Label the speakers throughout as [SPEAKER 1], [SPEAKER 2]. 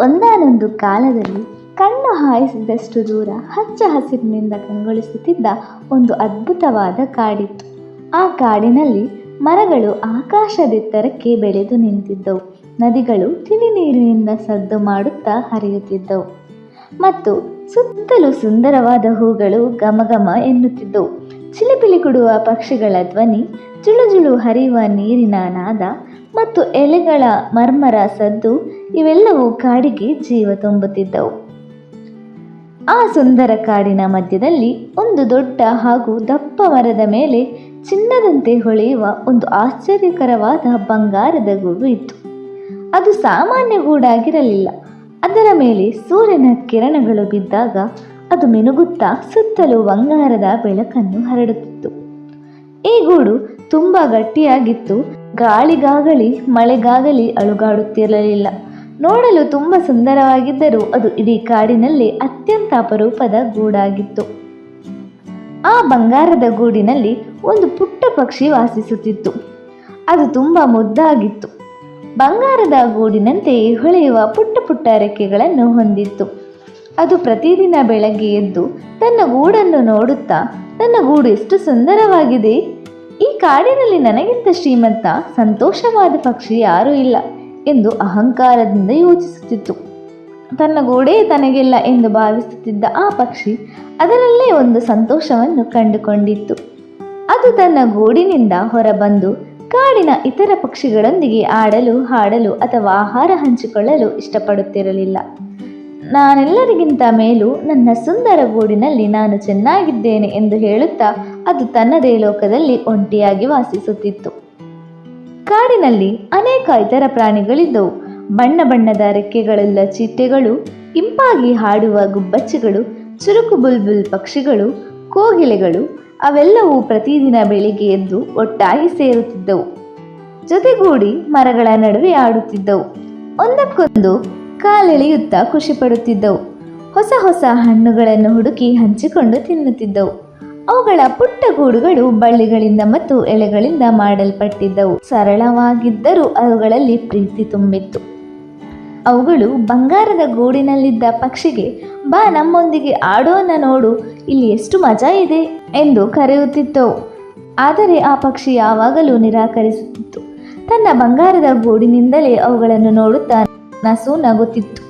[SPEAKER 1] ಒಂದಾನೊಂದು ಕಾಲದಲ್ಲಿ ಕಣ್ಣು ಹಾಯಿಸಿದಷ್ಟು ದೂರ ಹಚ್ಚ ಹಸಿರಿನಿಂದ ಕಂಗೊಳಿಸುತ್ತಿದ್ದ ಒಂದು ಅದ್ಭುತವಾದ ಕಾಡಿತ್ತು. ಆ ಕಾಡಿನಲ್ಲಿ ಮರಗಳು ಆಕಾಶದೆತ್ತರಕ್ಕೆ ಬೆಳೆದು ನಿಂತಿದ್ದವು. ನದಿಗಳು ತಿಳಿ ನೀರಿನಿಂದ ಸದ್ದು ಮಾಡುತ್ತಾ ಹರಿಯುತ್ತಿದ್ದವು. ಮತ್ತು ಸುತ್ತಲೂ ಸುಂದರವಾದ ಹೂಗಳು ಘಮಘಮ ಎನ್ನುತ್ತಿದ್ದವು. ಚಿಲಿಪಿಲಿ ಕೊಡುವ ಪಕ್ಷಿಗಳ ಧ್ವನಿ, ಜುಳುಜುಳು ಹರಿಯುವ ನೀರಿನ ನಾದ ಮತ್ತು ಎಲೆಗಳ ಮರ್ಮರ ಸದ್ದು ಇವೆಲ್ಲವೂ ಕಾಡಿಗೆ ಜೀವ ತುಂಬುತ್ತಿದ್ದವು. ಆ ಸುಂದರ ಕಾಡಿನ ಮಧ್ಯದಲ್ಲಿ ಒಂದು ದೊಡ್ಡ ಹಾಗೂ ದಪ್ಪ ಮರದ ಮೇಲೆ ಚಿನ್ನದಂತೆ ಹೊಳೆಯುವ ಒಂದು ಆಶ್ಚರ್ಯಕರವಾದ ಬಂಗಾರದ ಗೂಡು ಇತ್ತು. ಅದು ಸಾಮಾನ್ಯ ಗೂಡಾಗಿರಲಿಲ್ಲ. ಅದರ ಮೇಲೆ ಸೂರ್ಯನ ಕಿರಣಗಳು ಬಿದ್ದಾಗ ಅದು ಮಿನುಗುತ್ತಾ ಸುತ್ತಲೂ ಬಂಗಾರದ ಬೆಳಕನ್ನು ಹರಡುತ್ತಿತ್ತು. ಈ ಗೂಡು ತುಂಬ ಗಟ್ಟಿಯಾಗಿತ್ತು. ಗಾಳಿಗಾಗಲಿ ಮಳೆಗಾಗಲಿ ಅಳುಗಾಡುತ್ತಿರಲಿಲ್ಲ ನೋಡಲು ತುಂಬ ಸುಂದರವಾಗಿದ್ದರೂ ಅದು ಇಡೀ ಕಾಡಿನಲ್ಲಿ ಅತ್ಯಂತ ಅಪರೂಪದ ಗೂಡಾಗಿತ್ತು. ಆ ಬಂಗಾರದ ಗೂಡಿನಲ್ಲಿ ಒಂದು ಪುಟ್ಟ ಪಕ್ಷಿ ವಾಸಿಸುತ್ತಿತ್ತು. ಅದು ತುಂಬ ಮುದ್ದಾಗಿತ್ತು. ಬಂಗಾರದ ಗೂಡಿನಂತೆ ಹೊಳೆಯುವ ಪುಟ್ಟ ಪುಟ್ಟ ರೆಕ್ಕೆಗಳನ್ನು ಹೊಂದಿತ್ತು. ಅದು ಪ್ರತಿದಿನ ಬೆಳಗ್ಗೆ ಎದ್ದು ತನ್ನ ಗೂಡನ್ನು ನೋಡುತ್ತಾ, ನನ್ನ ಗೂಡು ಎಷ್ಟು ಸುಂದರವಾಗಿದೆ! ಈ ಕಾಡಿನಲ್ಲಿ ನನಗಿಂತ ಶ್ರೀಮಂತ, ಸಂತೋಷವಾದ ಪಕ್ಷಿ ಯಾರೂ ಇಲ್ಲ. ಎಂದು ಅಹಂಕಾರದಿಂದ ಯೋಚಿಸುತ್ತಿತ್ತು. ತನ್ನ ಗೋಡೆ ತನಗಿಲ್ಲ ಎಂದು ಭಾವಿಸುತ್ತಿದ್ದ ಆ ಪಕ್ಷಿ ಅದರಲ್ಲೇ ಒಂದು ಸಂತೋಷವನ್ನು ಕಂಡುಕೊಂಡಿತ್ತು. ಅದು ತನ್ನ ಗೂಡಿನಿಂದ ಹೊರಬಂದು ಕಾಡಿನ ಇತರ ಪಕ್ಷಿಗಳೊಂದಿಗೆ ಆಡಲು, ಹಾಡಲು ಅಥವಾ ಆಹಾರ ಹಂಚಿಕೊಳ್ಳಲು ಇಷ್ಟಪಡುತ್ತಿರಲಿಲ್ಲ. ನಾನೆಲ್ಲರಿಗಿಂತ ಮೇಲೂ ನನ್ನ ಸುಂದರ ಗೂಡಿನಲ್ಲಿ ನಾನು ಚೆನ್ನಾಗಿದ್ದೇನೆ ಎಂದು ಹೇಳುತ್ತಾ ಅದು ತನ್ನದೇ ಲೋಕದಲ್ಲಿ ಒಂಟಿಯಾಗಿ ವಾಸಿಸುತ್ತಿತ್ತು. ಕಾಡಿನಲ್ಲಿ ಅನೇಕ ಇತರ ಪ್ರಾಣಿಗಳಿದ್ದವು. ಬಣ್ಣ ಬಣ್ಣದ ರೆಕ್ಕೆಗಳುಳ್ಳ ಚಿಟ್ಟೆಗಳು, ಇಂಪಾಗಿ ಹಾಡುವ ಗುಬ್ಬಚ್ಚಿಗಳು, ಚುರುಕು ಬುಲ್ಬುಲ್ ಪಕ್ಷಿಗಳು, ಕೋಗಿಲೆಗಳು, ಅವೆಲ್ಲವೂ ಪ್ರತಿದಿನ ಬೆಳಿಗ್ಗೆ ಎದ್ದು ಒಟ್ಟಾಗಿ ಸೇರುತ್ತಿದ್ದವು. ಜೊತೆಗೂಡಿ ಮರಗಳ ನಡುವೆ ಆಡುತ್ತಿದ್ದವು. ಒಂದಕ್ಕೊಂದು ಕಾಲೆಳೆಯುತ್ತಾ ಖುಷಿಪಡುತ್ತಿದ್ದವು ಹೊಸ ಹೊಸ ಹಣ್ಣುಗಳನ್ನು ಹುಡುಕಿ ಹಂಚಿಕೊಂಡು ತಿನ್ನುತ್ತಿದ್ದವು. ಅವುಗಳ ಪುಟ್ಟ ಗೂಡುಗಳು ಬಳ್ಳಿಗಳಿಂದ ಮತ್ತು ಎಲೆಗಳಿಂದ ಮಾಡಲ್ಪಟ್ಟಿದ್ದವು. ಸರಳವಾಗಿದ್ದರೂ ಅವುಗಳಲ್ಲಿ ಪ್ರೀತಿ ತುಂಬಿತ್ತು. ಅವುಗಳು ಬಂಗಾರದ ಗೂಡಿನಲ್ಲಿದ್ದ ಪಕ್ಷಿಗೆ, ಬಾ ನಮ್ಮೊಂದಿಗೆ ಆಡೋಣ ನೋಡು, ಇಲ್ಲಿ ಎಷ್ಟು ಮಜಾ ಇದೆ ಎಂದು ಕರೆಯುತ್ತಿತ್ತು ಆದರೆ ಆ ಪಕ್ಷಿ ಯಾವಾಗಲೂ ನಿರಾಕರಿಸುತ್ತಿತ್ತು. ತನ್ನ ಬಂಗಾರದ ಗೂಡಿನಿಂದಲೇ ಅವುಗಳನ್ನು ನೋಡುತ್ತಾ ನಸು ನಗುತ್ತಿತ್ತು.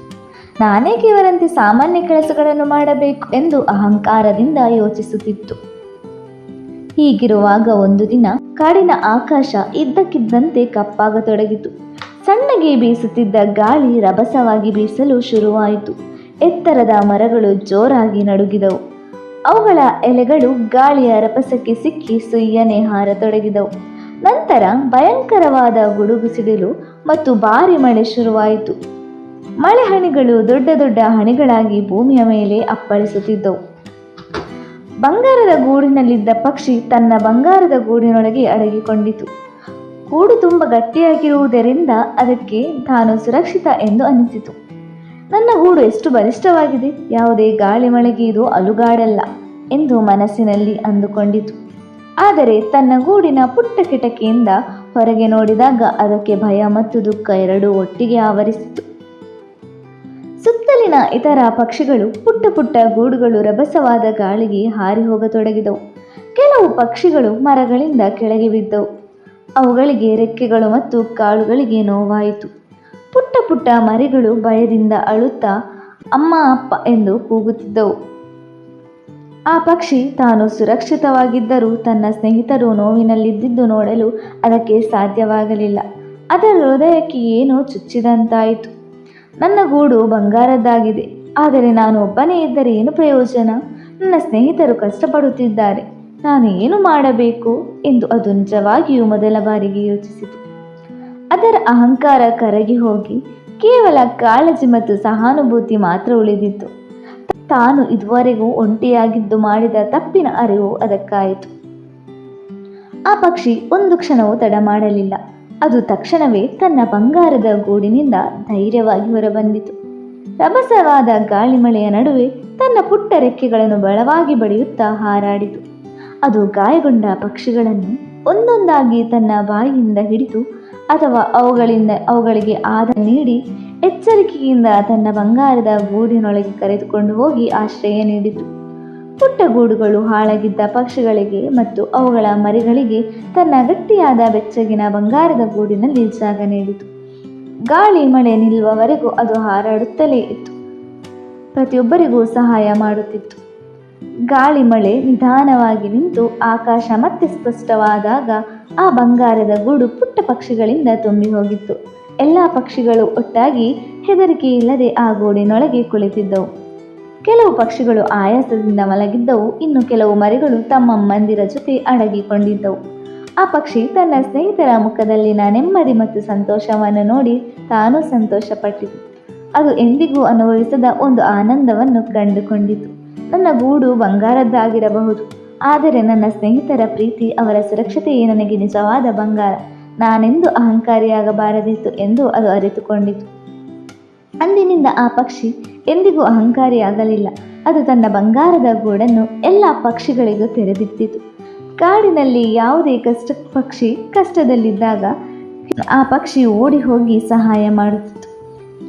[SPEAKER 1] ನಾನೇಕೆ ಇವರಂತೆ ಸಾಮಾನ್ಯ ಕೆಲಸಗಳನ್ನು ಮಾಡಬೇಕು ಎಂದು ಅಹಂಕಾರದಿಂದ ಯೋಚಿಸುತ್ತಿತ್ತು. ಹೀಗಿರುವಾಗ ಒಂದು ದಿನ ಕಾಡಿನ ಆಕಾಶ ಇದ್ದಕ್ಕಿದ್ದಂತೆ ಕಪ್ಪಾಗತೊಡಗಿತು. ಸಣ್ಣಗೆ ಬೀಸುತ್ತಿದ್ದ ಗಾಳಿ ರಭಸವಾಗಿ ಬೀಸಲು ಶುರುವಾಯಿತು. ಎತ್ತರದ ಮರಗಳು ಜೋರಾಗಿ ನಡುಗಿದವು. ಅವುಗಳ ಎಲೆಗಳು ಗಾಳಿಯ ರಭಸಕ್ಕೆ ಸಿಕ್ಕಿ ಸುಯ್ಯನೆ ಹಾರತೊಡಗಿದವು. ನಂತರ ಭಯಂಕರವಾದ ಗುಡುಗು ಸಿಡಿಲು ಮತ್ತು ಭಾರಿ ಮಳೆ ಶುರುವಾಯಿತು. ಮಳೆ ಹನಿಗಳು ದೊಡ್ಡ ದೊಡ್ಡ ಹನಿಗಳಾಗಿ ಭೂಮಿಯ ಮೇಲೆ ಅಪ್ಪಳಿಸುತ್ತಿದ್ದವು. ಬಂಗಾರದ ಗೂಡಿನಲ್ಲಿದ್ದ ಪಕ್ಷಿ ತನ್ನ ಬಂಗಾರದ ಗೂಡಿನೊಳಗೆ ಅಡಗಿಕೊಂಡಿತು. ಗೂಡು ತುಂಬ ಗಟ್ಟಿಯಾಗಿರುವುದರಿಂದ ಅದಕ್ಕೆ ತಾನು ಸುರಕ್ಷಿತ ಎಂದು ಅನಿಸಿತು. ನನ್ನ ಗೂಡು ಎಷ್ಟು ಬಲಿಷ್ಠವಾಗಿದೆ, ಯಾವುದೇ ಗಾಳಿ ಮಳೆಗೆ ಇದು ಅಲುಗಾಡಲ್ಲ ಎಂದು ಮನಸ್ಸಿನಲ್ಲಿ ಅಂದುಕೊಂಡಿತು. ಆದರೆ ತನ್ನ ಗೂಡಿನ ಪುಟ್ಟ ಕಿಟಕಿಯಿಂದ ಹೊರಗೆ ನೋಡಿದಾಗ ಅದಕ್ಕೆ ಭಯ ಮತ್ತು ದುಃಖ ಎರಡೂ ಒಟ್ಟಿಗೆ ಆವರಿಸಿತು. ಇತರ ಪಕ್ಷಿಗಳು ಪುಟ್ಟ ಪುಟ್ಟ ಗೂಡುಗಳು ರಭಸವಾದ ಗಾಳಿಗೆ ಹಾರಿ ಹೋಗತೊಡಗಿದವು. ಕೆಲವು ಪಕ್ಷಿಗಳು ಮರಗಳಿಂದ ಕೆಳಗೆ ಬಿದ್ದವು. ಅವುಗಳಿಗೆ ರೆಕ್ಕೆಗಳು ಮತ್ತು ಕಾಳುಗಳಿಗೆ ನೋವಾಯಿತು. ಪುಟ್ಟ ಪುಟ್ಟ ಮರಿಗಳು ಭಯದಿಂದ ಅಳುತ್ತಾ, ಅಮ್ಮ, ಅಪ್ಪ ಎಂದು ಕೂಗುತ್ತಿದ್ದವು. ಆ ಪಕ್ಷಿ ತಾನು ಸುರಕ್ಷಿತವಾಗಿದ್ದರೂ ತನ್ನ ಸ್ನೇಹಿತರು ನೋವಿನಲ್ಲಿದ್ದಿದ್ದು ನೋಡಲು ಅದಕ್ಕೆ ಸಾಧ್ಯವಾಗಲಿಲ್ಲ. ಅದರ ಹೃದಯಕ್ಕೆ ಏನೋ ಚುಚ್ಚಿದಂತಾಯಿತು. ನನ್ನ ಗೂಡು ಬಂಗಾರದ್ದಾಗಿದೆ. ಆದರೆ ನಾನು ಒಬ್ಬನೇ ಇದ್ದರೆ ಏನು ಪ್ರಯೋಜನ? ನನ್ನ ಸ್ನೇಹಿತರು ಕಷ್ಟಪಡುತ್ತಿದ್ದಾರೆ. ನಾನು ಏನು ಮಾಡಬೇಕು ಎಂದು ಅದು ನಿಜವಾಗಿಯೂ ಮೊದಲ ಬಾರಿಗೆ ಯೋಚಿಸಿತು. ಅದರ ಅಹಂಕಾರ ಕರಗಿ ಹೋಗಿ ಕೇವಲ ಕಾಳಜಿ ಮತ್ತು ಸಹಾನುಭೂತಿ ಮಾತ್ರ ಉಳಿದಿತ್ತು. ತಾನು ಇದುವರೆಗೂ ಒಂಟಿಯಾಗಿದ್ದು ಮಾಡಿದ ತಪ್ಪಿನ ಅರಿವು ಅದಕ್ಕಾಯಿತು. ಆ ಪಕ್ಷಿ ಒಂದು ಕ್ಷಣವೂ ತಡ ಮಾಡಲಿಲ್ಲ. ಅದು ತಕ್ಷಣವೇ ತನ್ನ ಬಂಗಾರದ ಗೂಡಿನಿಂದ ಧೈರ್ಯವಾಗಿ ಹೊರಬಂದಿತು. ರಭಸವಾದ ಗಾಳಿಮಳೆಯ ನಡುವೆ ತನ್ನ ಪುಟ್ಟ ರೆಕ್ಕೆಗಳನ್ನು ಬಲವಾಗಿ ಬಡಿಯುತ್ತಾ ಹಾರಾಡಿತು. ಅದು ಗಾಯಗೊಂಡ ಪಕ್ಷಿಗಳನ್ನು ಒಂದೊಂದಾಗಿ ತನ್ನ ಬಾಯಿಯಿಂದ ಹಿಡಿದು ಅಥವಾ ಅವುಗಳಿಂದ ಅವುಗಳಿಗೆ ಆದ ನೀಡಿ ಎಚ್ಚರಿಕೆಯಿಂದ ತನ್ನ ಬಂಗಾರದ ಗೂಡಿನೊಳಗೆ ಕರೆದುಕೊಂಡು ಹೋಗಿ ಆಶ್ರಯ ನೀಡಿತು. ಪುಟ್ಟ ಗೂಡುಗಳು ಹಾಳಾಗಿದ್ದ ಪಕ್ಷಿಗಳಿಗೆ ಮತ್ತು ಅವುಗಳ ಮರಿಗಳಿಗೆ ತನ್ನ ಗಟ್ಟಿಯಾದ ಬೆಚ್ಚಗಿನ ಬಂಗಾರದ ಗೂಡಿನಲ್ಲಿ ಜಾಗ ನೀಡಿತು. ಗಾಳಿ ಮಳೆ ನಿಲ್ಲುವವರೆಗೂ ಅದು ಹಾರಾಡುತ್ತಲೇ ಇತ್ತು. ಪ್ರತಿಯೊಬ್ಬರಿಗೂ ಸಹಾಯ ಮಾಡುತ್ತಿತ್ತು. ಗಾಳಿ ಮಳೆ ನಿಧಾನವಾಗಿ ನಿಂತು ಆಕಾಶ ಮತ್ತೆ ಸ್ಪಷ್ಟವಾದಾಗ ಆ ಬಂಗಾರದ ಗೂಡು ಪುಟ್ಟ ಪಕ್ಷಿಗಳಿಂದ ತುಂಬಿ ಹೋಗಿತ್ತು. ಎಲ್ಲ ಪಕ್ಷಿಗಳು ಒಟ್ಟಾಗಿ ಹೆದರಿಕೆಯಿಲ್ಲದೆ ಆ ಗೂಡಿನೊಳಗೆ ಕುಳಿತಿದ್ದವು. ಕೆಲವು ಪಕ್ಷಿಗಳು ಆಯಾಸದಿಂದ ಮಲಗಿದ್ದವು. ಇನ್ನು ಕೆಲವು ಮರಿಗಳು ತಮ್ಮ ಮಂದಿರ ಜೊತೆ ಅಡಗಿಕೊಂಡಿದ್ದವು. ಆ ಪಕ್ಷಿ ತನ್ನ ಸ್ನೇಹಿತರ ಮುಖದಲ್ಲಿನ ನೆಮ್ಮದಿ ಮತ್ತು ಸಂತೋಷವನ್ನು ನೋಡಿ ತಾನೂ ಸಂತೋಷಪಟ್ಟಿತು. ಅದು ಎಂದಿಗೂ ಅನುಭವಿಸದ ಒಂದು ಆನಂದವನ್ನು ಕಂಡುಕೊಂಡಿತು. ನನ್ನ ಗೂಡು ಬಂಗಾರದ್ದಾಗಿರಬಹುದು. ಆದರೆ ನನ್ನ ಸ್ನೇಹಿತರ ಪ್ರೀತಿ, ಅವರ ಸುರಕ್ಷತೆಯೇ ನನಗೆ ನಿಜವಾದ ಬಂಗಾರ. ನಾನೆಂದು ಅಹಂಕಾರಿಯಾಗಬಾರದಿತ್ತು ಎಂದು ಅದು ಅರಿತುಕೊಂಡಿತು. ಅಂದಿನಿಂದ ಆ ಪಕ್ಷಿ ಎಂದಿಗೂ ಅಹಂಕಾರಿಯಾಗಲಿಲ್ಲ. ಅದು ತನ್ನ ಬಂಗಾರದ ಗೂಡನ್ನು ಎಲ್ಲ ಪಕ್ಷಿಗಳಿಗೂ ತೆರೆದಿಟ್ಟಿತು. ಕಾಡಿನಲ್ಲಿ ಯಾವುದೇ ಕಷ್ಟ ಪಕ್ಷಿ ಕಷ್ಟದಲ್ಲಿದ್ದಾಗ ಆ ಪಕ್ಷಿ ಓಡಿ ಹೋಗಿ ಸಹಾಯ ಮಾಡುತ್ತಿತ್ತು.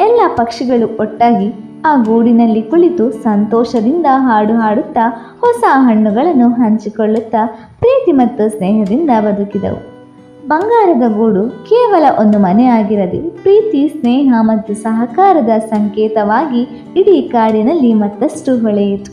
[SPEAKER 1] ಎಲ್ಲ ಪಕ್ಷಿಗಳು ಒಟ್ಟಾಗಿ ಆ ಗೂಡಿನಲ್ಲಿ ಕುಳಿತು ಸಂತೋಷದಿಂದ ಹಾಡು ಹಾಡುತ್ತಾ ಹೊಸ ಹಣ್ಣುಗಳನ್ನು ಹಂಚಿಕೊಳ್ಳುತ್ತಾ ಪ್ರೀತಿ ಮತ್ತು ಸ್ನೇಹದಿಂದ ಬದುಕಿದವು. ಬಂಗಾರದ ಗೂಡು ಕೇವಲ ಒಂದು ಮನೆಯಾಗಿರದೆ ಪ್ರೀತಿ ಸ್ನೇಹ ಮತ್ತು ಸಹಕಾರದ ಸಂಕೇತವಾಗಿ ಇಡೀ ಕಾಡಿನಲ್ಲಿ ಮತ್ತಷ್ಟು ಹೊಳೆಯಿತು.